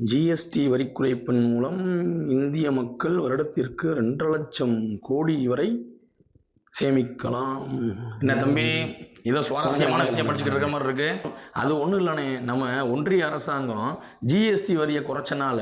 GST வரி குறைப்பின் மூலம் இந்திய மக்கள் வருடத்திற்கு ரெண்டரை லட்சம் கோடி வரை சேமிக்கலாம். என்ன தம்பி? ஏதோ சுவாரஸ்யமான விஷயம் படிச்சுக்கிட்டு இருக்க மாதிரி இருக்கு. அது ஒன்றும் இல்லைண்ணே. நம்ம ஒன்றிய அரசாங்கம் ஜிஎஸ்டி வரியை குறைச்சனால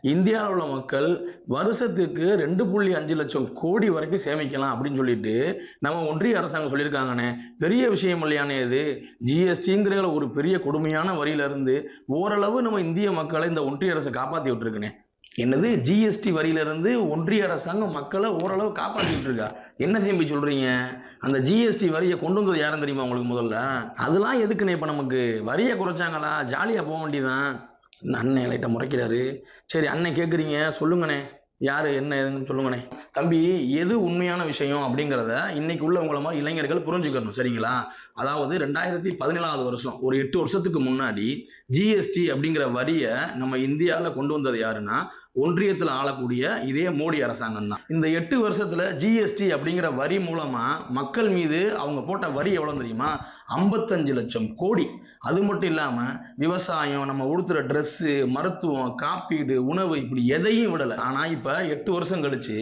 இந்தியாவில் உள்ள மக்கள் வருஷத்துக்கு ரெண்டு புள்ளி அஞ்சு லட்சம் கோடி வரைக்கும் சேமிக்கலாம் அப்படின்னு சொல்லிட்டு நம்ம ஒன்றிய அரசாங்கம் சொல்லியிருக்காங்கண்ணே. பெரிய விஷயம் இல்லையானே இது? ஜிஎஸ்டிங்கிற ஒரு பெரிய கொடுமையான வரியிலிருந்து ஓரளவு நம்ம இந்திய மக்களை இந்த ஒன்றிய அரசு காப்பாற்றி விட்டுருக்குண்ணே என்னது? ஜிஎஸ்டி வரியிலிருந்து ஒன்றிய அரசாங்கம் மக்களை ஓரளவு காப்பாற்றிட்டு இருக்கா? என்ன தம்பி சொல்கிறீங்க அந்த ஜிஎஸ்டி வரியை கொண்டு வந்தது யாரும் தெரியுமா உங்களுக்கு முதல்ல? அதெல்லாம் எதுக்குண்ணே இப்போ நமக்கு? வரியை குறைச்சாங்களா? ஜாலியாக போக வேண்டியதான் அண்ணன் லைட்டாக முறைக்கிறாரு. சரி அண்ணன் கேட்குறீங்க சொல்லுங்கண்ணே. யார்? என்ன ஏதுன்னு சொல்லுங்கண்ணே. தம்பி எது உண்மையான விஷயம் அப்படிங்கிறத இன்னைக்கு உள்ளவங்கள மாதிரி இளைஞர்கள் புரிஞ்சுக்கணும். சரிங்களா? அதாவது ரெண்டாயிரத்தி பதினேழாவது வருஷம் ஒரு எட்டு வருஷத்துக்கு முன்னாடி ஜிஎஸ்டி அப்படிங்கிற வரியை நம்ம இந்தியாவில் கொண்டு வந்தது யாருன்னா ஒன்றியத்தில் ஆளக்கூடிய இதே மோடி அரசாங்கம் தான். இந்த எட்டு வருஷத்துல ஜிஎஸ்டி அப்படிங்கிற வரி மூலமா மக்கள் மீது அவங்க போட்ட வரி எவ்வளோ தெரியுமா? ஐம்பத்தஞ்சு லட்சம் கோடி. அது மட்டும் இல்லாம விவசாயம் நம்ம உடுத்துற ட்ரெஸ்ஸு மருத்துவம் காப்பீடு உணவு இப்படி எதையும் விடலை. ஆனால் இப்போ எட்டு வருஷம் கழிச்சு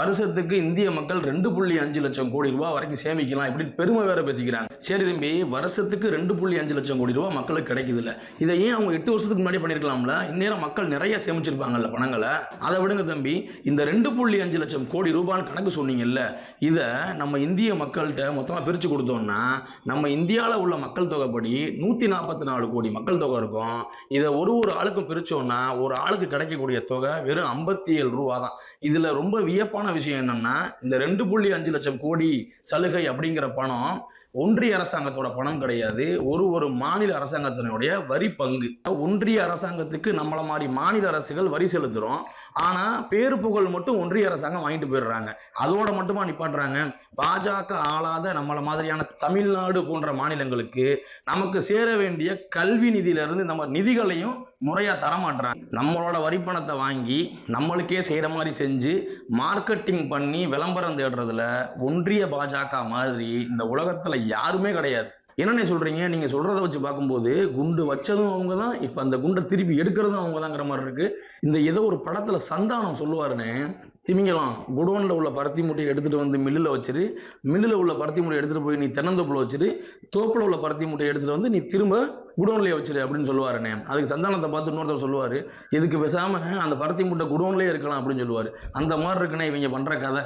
வருஷத்துக்கு இந்திய மக்கள் ரெண்டு புள்ளி அஞ்சு லட்சம் கோடி ரூபா வரைக்கும் சேமிக்கலாம் இப்படி பெருமை வேற பேசிக்கிறாங்க. சரி தம்பி வருஷத்துக்கு ரெண்டு புள்ளி அஞ்சு லட்சம் கோடி ரூபா மக்களுக்கு கிடைக்குது இல்ல இதை ஏன் அவங்க எட்டு வருஷத்துக்கு முன்னாடி பண்ணிருக்கலாம்ல? இந்நேரம் மக்கள் நிறைய சேமிச்சிருப்பாங்கல்ல பணங்களை. அதை விடுங்க தம்பி இந்த ரெண்டு புள்ளி அஞ்சு லட்சம் கோடி ரூபான்னு கணக்கு சொன்னீங்கல்ல இதை நம்ம இந்திய மக்கள்கிட்ட மொத்தமாக பிரித்து கொடுத்தோம்னா நம்ம இந்தியாவில் உள்ள மக்கள் தொகைப்படி நூற்றி நாற்பத்தி நாலு கோடி மக்கள் தொகை இருக்கும். இதை ஒரு ஒரு ஆளுக்கும் பிரித்தோம்னா ஒரு ஆளுக்கு கிடைக்கக்கூடிய தொகை வெறும் ஐம்பத்தி ஏழு ரூபா தான். இதில் ரொம்ப வியப்பான விஷயம் என்னன்னா இந்த ரெண்டு புள்ளி அஞ்சு லட்சம் கோடி சலுகை அப்படிங்கிற பணம் ஒன்றிய அரசாங்கத்தோட பணம் கிடையாது. ஒரு ஒரு மாநில அரசாங்கத்தினுடைய வரி பங்கு. ஒன்றிய அரசாங்கத்துக்கு நம்மள மாதிரி மாநில அரசுகள் வரி செலுத்துறோம். ஆனா பேரு புகழ் மட்டும் ஒன்றிய அரசாங்கம் வாங்கிட்டு போயிடுறாங்க. அதோட மட்டுமா நிப்பாட்டுறாங்க? பாஜக ஆளாத நம்மள மாதிரியான தமிழ்நாடு போன்ற மாநிலங்களுக்கு நமக்கு சேர வேண்டிய கல்வி நிதியில இருந்து நம்ம நிதிகளையும் முறையா தரமாட்டுறாங்க நம்மளோட வரி பணத்தை வாங்கி நம்மளுக்கே செய்யற மாதிரி செஞ்சு மார்க்கெட்டிங் பண்ணி விளம்பரம் தேடுறதுல ஒன்றிய பாஜக மாதிரி இந்த உலகத்துல யாருமே கிடையாது. என்னென்ன சொல்கிறீங்க நீங்கள் சொல்கிறத வச்சு பார்க்கும்போது குண்டு வச்சதும் அவங்க தான் இப்போ அந்த குண்டை திருப்பி எடுக்கிறதும் அவங்க தாங்கிற மாதிரி இருக்குது இந்த ஏதோ ஒரு படத்தில் சந்தானம் சொல்லுவாருன்னு திமிங்கலாம் குடோனில் உள்ள பருத்தி மூட்டையை எடுத்துகிட்டு வந்து மில்லில் வச்சிரு மில்லில் உள்ள பருத்தி மூட்டையை எடுத்துகிட்டு போய் நீ தென்னந்தோப்பில் வச்சிரு தோப்பில் உள்ள பருத்தி மூட்டையை எடுத்துகிட்டு வந்து நீ திரும்ப குடோன்லேயே வச்சிரு அப்படின்னு சொல்லுவாருண்ணே அதுக்கு சந்தானத்தை பார்த்து இன்னொருத்தர் சொல்லுவார் இதுக்கு பேசாமல் அந்த பருத்தி மூட்டை குடோன்லேயே இருக்கலாம் அப்படின்னு சொல்லுவார். அந்த மாதிரி இருக்குண்ணே இவங்க பண்ணுற கதை.